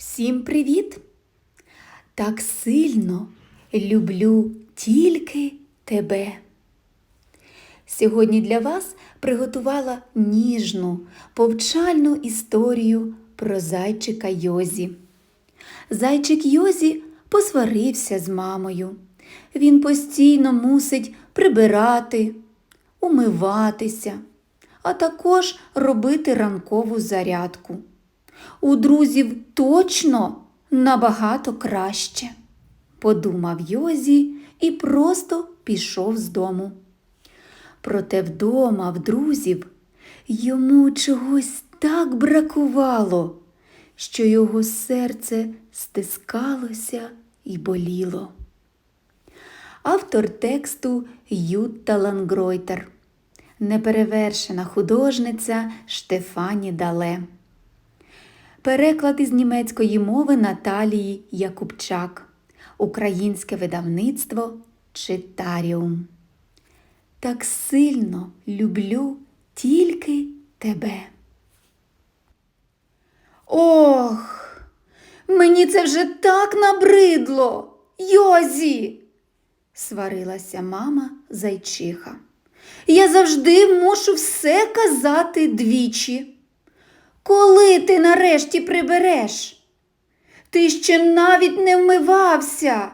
Всім привіт! Так сильно люблю тільки тебе. Сьогодні для вас приготувала ніжну, повчальну історію про зайчика Йозі. Зайчик Йозі посварився з мамою. Він постійно мусить прибирати, умиватися, а також робити ранкову зарядку. У друзів точно набагато краще, подумав Йозі і просто пішов з дому. Проте вдома в друзів йому чогось так бракувало, що його серце стискалося і боліло. Автор тексту Ютта Лангройтер, неперевершена художниця Штефані Дале. Переклад із німецької мови Наталії Якубчак. Українське видавництво Читаріум. Так сильно люблю тільки тебе. Ох, мені це вже так набридло. Йозі, сварилася мама зайчиха. Я завжди мушу все казати двічі. Коли ти нарешті прибереш? Ти ще навіть не вмивався.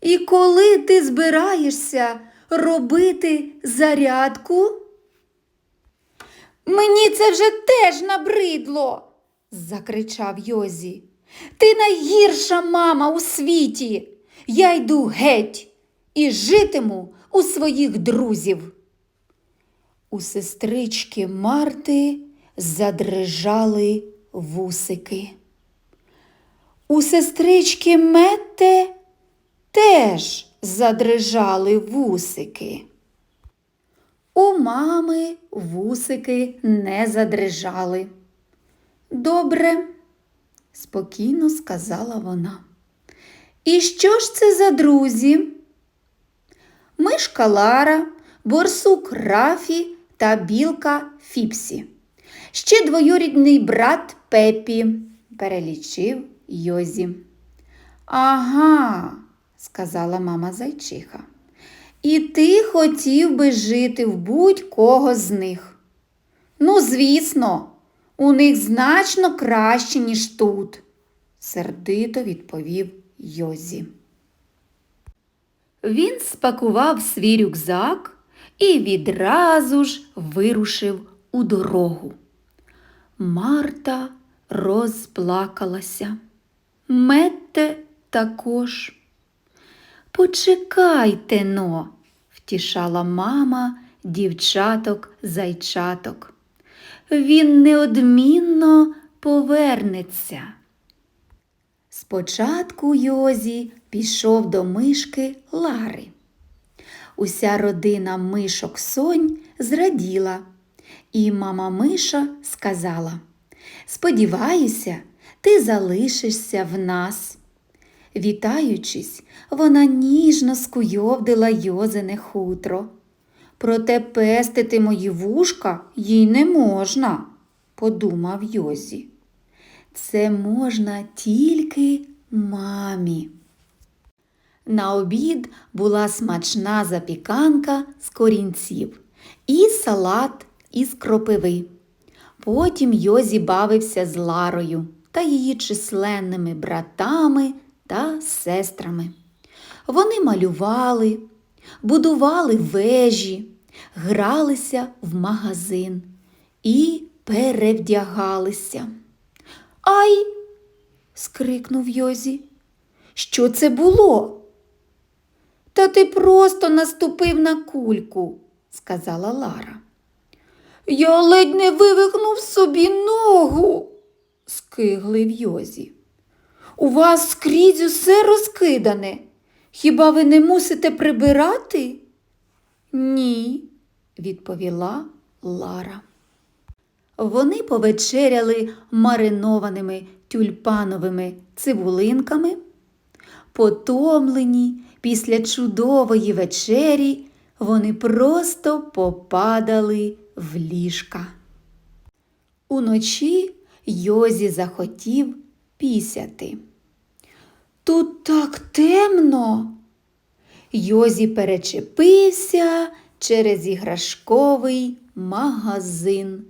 І коли ти збираєшся робити зарядку? Мені це вже теж набридло, закричав Йозі. Ти найгірша мама у світі. Я йду геть і житиму у своїх друзів. У сестрички Марти задрижали вусики. У сестрички Метте теж задрижали вусики. У мами вусики не задрижали. Добре, спокійно сказала вона. І що ж це за друзі? Мишка Лара, борсук Рафі та білка Фіпсі. Ще двоюрідний брат Пепі, перелічив Йозі. Ага, сказала мама зайчиха. І ти хотів би жити в будь-кого з них. Ну, звісно, у них значно краще, ніж тут, сердито відповів Йозі. Він спакував свій рюкзак і відразу ж вирушив у дорогу. Марта розплакалася. Метте також. Почекайте но, втішала мама дівчаток зайчаток. Він неодмінно повернеться. Спочатку Йозі пішов до мишки Лари. Уся родина мишок сонь зраділа, і мама Миша сказала Сподіваюся, ти залишишся в нас. Вітаючись, вона ніжно скуйовдила Йозине хутро. Проте пестити мої вушка їй не можна, подумав Йозі. Це можна тільки мамі. На обід була смачна запіканка з корінців і салат із кропиви. Потім Йозі бавився з Ларою та її численними братами та сестрами. Вони малювали, будували вежі, гралися в магазин і перевдягалися. Ай! скрикнув Йозі. Що це було? Та ти просто наступив на кульку, сказала Лара. Я ледь не вивихнув собі ногу, скиглив Йозі. У вас скрізь усе розкидане. Хіба ви не мусите прибирати? Ні, відповіла Лара. Вони повечеряли маринованими тюльпановими цибулинками. Потомлені після чудової вечері вони просто попадали в ліжка. Уночі Йозі захотів пісяти. Тут так темно. Йозі перечепився через іграшковий магазин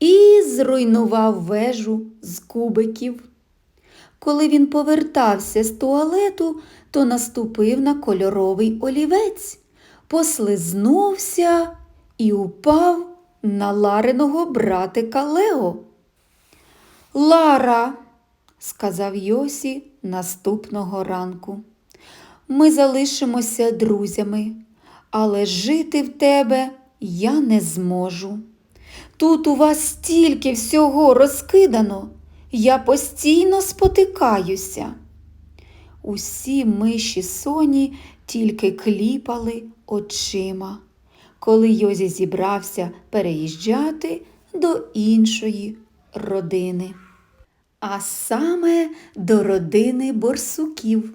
і зруйнував вежу з кубиків. Коли він повертався з туалету, то наступив на кольоровий олівець, послизнувся і упав на Лариного братика Лео. Лара, сказав Йосі наступного ранку, ми залишимося друзями, але жити в тебе я не зможу. Тут у вас стільки всього розкидано, я постійно спотикаюся. Усі миші соні тільки кліпали очима, коли Йозі зібрався переїжджати до іншої родини, а саме до родини борсуків.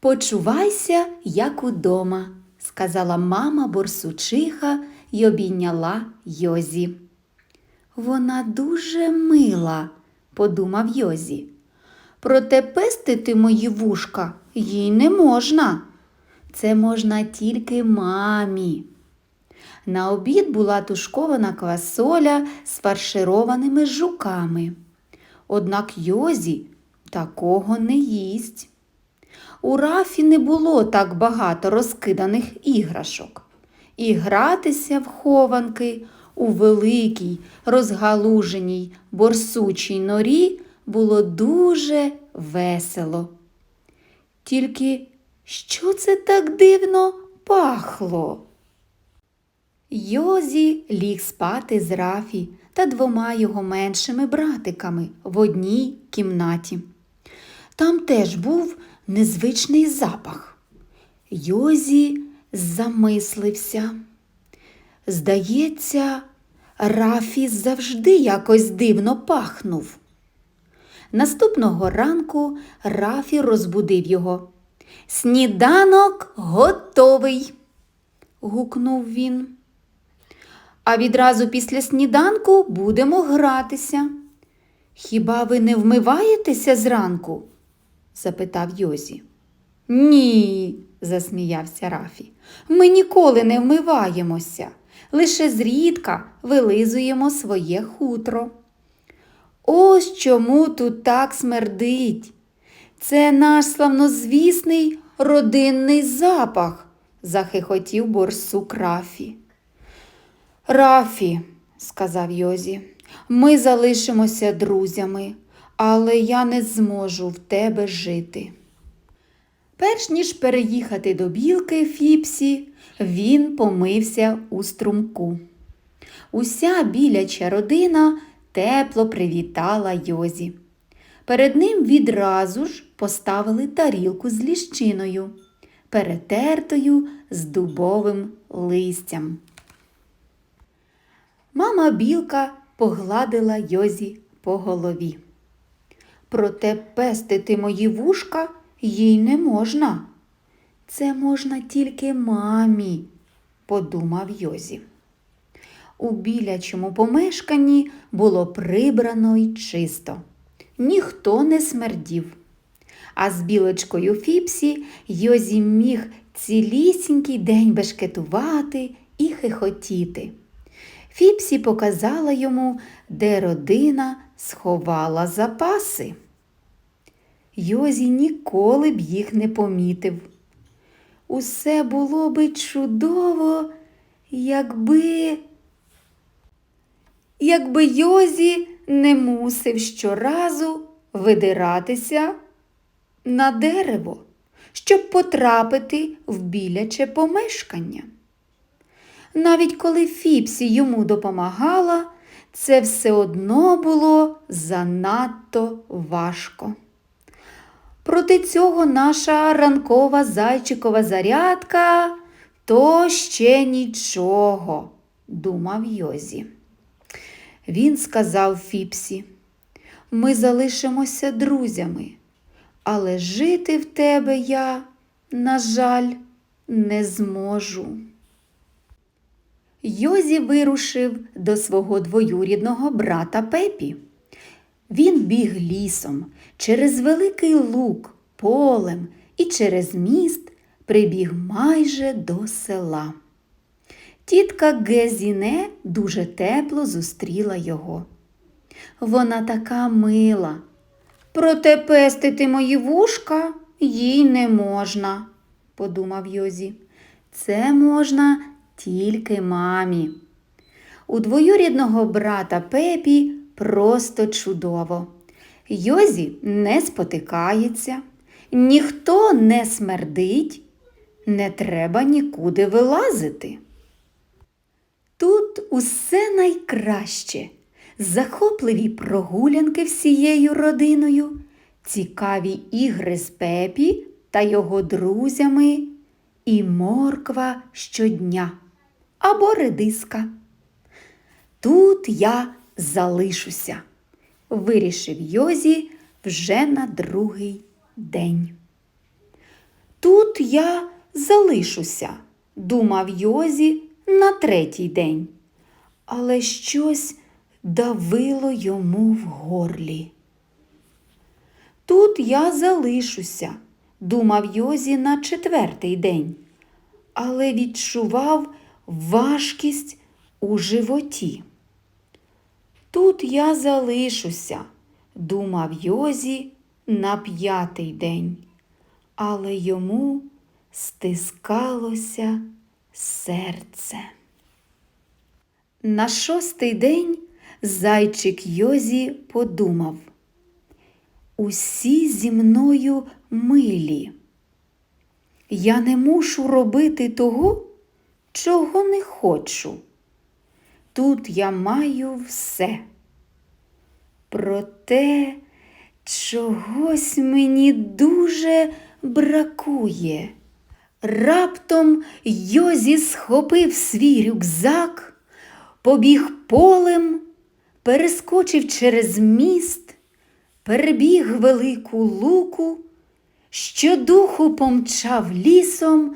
Почувайся, як удома, сказала мама борсучиха й обійняла Йозі. Вона дуже мила, подумав Йозі. Проте пестити мої вушка їй не можна. Це можна тільки мамі. На обід була тушкована квасоля з фаршированими жуками. Однак Йозі такого не їсть. У рафі не було так багато розкиданих іграшок. І гратися в хованки у великій розгалуженій борсучій норі було дуже весело. Тільки що це так дивно пахло? Йозі ліг спати з Рафі та двома його меншими братиками в одній кімнаті. Там теж був незвичний запах. Йозі замислився. Здається, Рафі завжди якось дивно пахнув. Наступного ранку Рафі розбудив його. Сніданок готовий, гукнув він. А відразу після сніданку будемо гратися. Хіба ви не вмиваєтеся зранку? запитав Йозі. Ні, засміявся Рафі. Ми ніколи не вмиваємося, лише зрідка вилизуємо своє хутро. Ось чому тут так смердить. Це наш славнозвісний родинний запах, захихотів борсук Рафі. Рафі, сказав Йозі, ми залишимося друзями, але я не зможу в тебе жити. Перш ніж переїхати до білки Фіпсі, він помився у струмку. Уся біляча родина тепло привітала Йозі. Перед ним відразу ж поставили тарілку з ліщиною, перетертою з дубовим листям. Мама білка погладила Йозі по голові. Проте пестити мої вушка їй не можна. Це можна тільки мамі, подумав Йозі. У білячому помешканні було прибрано й чисто. Ніхто не смердів. А з білочкою Фіпсі Йозі міг цілісінький день бешкетувати і хихотіти. Фіпсі показала йому, де родина сховала запаси. Йозі ніколи б їх не помітив. Усе було би чудово, якби, якби Йозі не мусив щоразу видиратися на дерево, щоб потрапити в біляче помешкання. Навіть коли Фіпсі йому допомагала, це все одно було занадто важко. Проти цього наша ранкова зайчикова зарядка то ще нічого, думав Йозі. Він сказав Фіпсі, ми залишимося друзями, але жити в тебе я, на жаль, не зможу. Йозі вирушив до свого двоюрідного брата Пепі. Він біг лісом, через великий луг, полем і через міст прибіг майже до села. Тітка Гезіне дуже тепло зустріла його. Вона така мила. Проте пестити мої вушка їй не можна, подумав Йозі. Це можна тільки мамі. У двоюрідного брата Пепі просто чудово. Йозі не спотикається, ніхто не смердить, не треба нікуди вилазити. Тут усе найкраще. Захопливі прогулянки всією родиною, цікаві ігри з Пепі та його друзями і морква щодня або редиска. Тут я залишуся, вирішив Йозі вже на другий день. Тут я залишуся, думав Йозі на третій день, але щось давило йому в горлі. Тут я залишуся, думав Йозі на четвертий день, але відчував важкість у животі. Тут я залишуся, думав Йозі на п'ятий день, але йому стискалося серце. На шостий день зайчик Йозі подумав. Усі зі мною милі. Я не мушу робити того, чого не хочу. Тут я маю все. Проте чогось мені дуже бракує. Раптом Йозі схопив свій рюкзак, побіг полем, перескочив через міст, перебіг велику луку, щодуху помчав лісом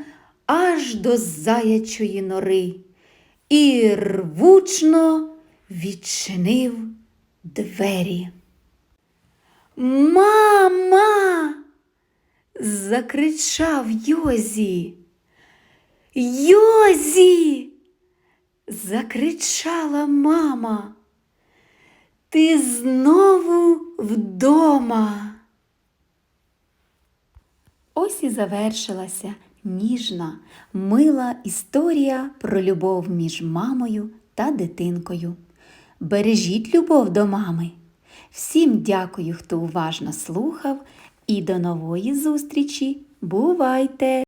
аж до заячої нори і рвучно відчинив двері. Мама! закричав Йозі. Йозі! закричала мама. Ти знову вдома. Ось і завершилася ніжна, мила історія про любов між мамою та дитинкою. Бережіть любов до мами. Всім дякую, хто уважно слухав, і до нової зустрічі. Бувайте!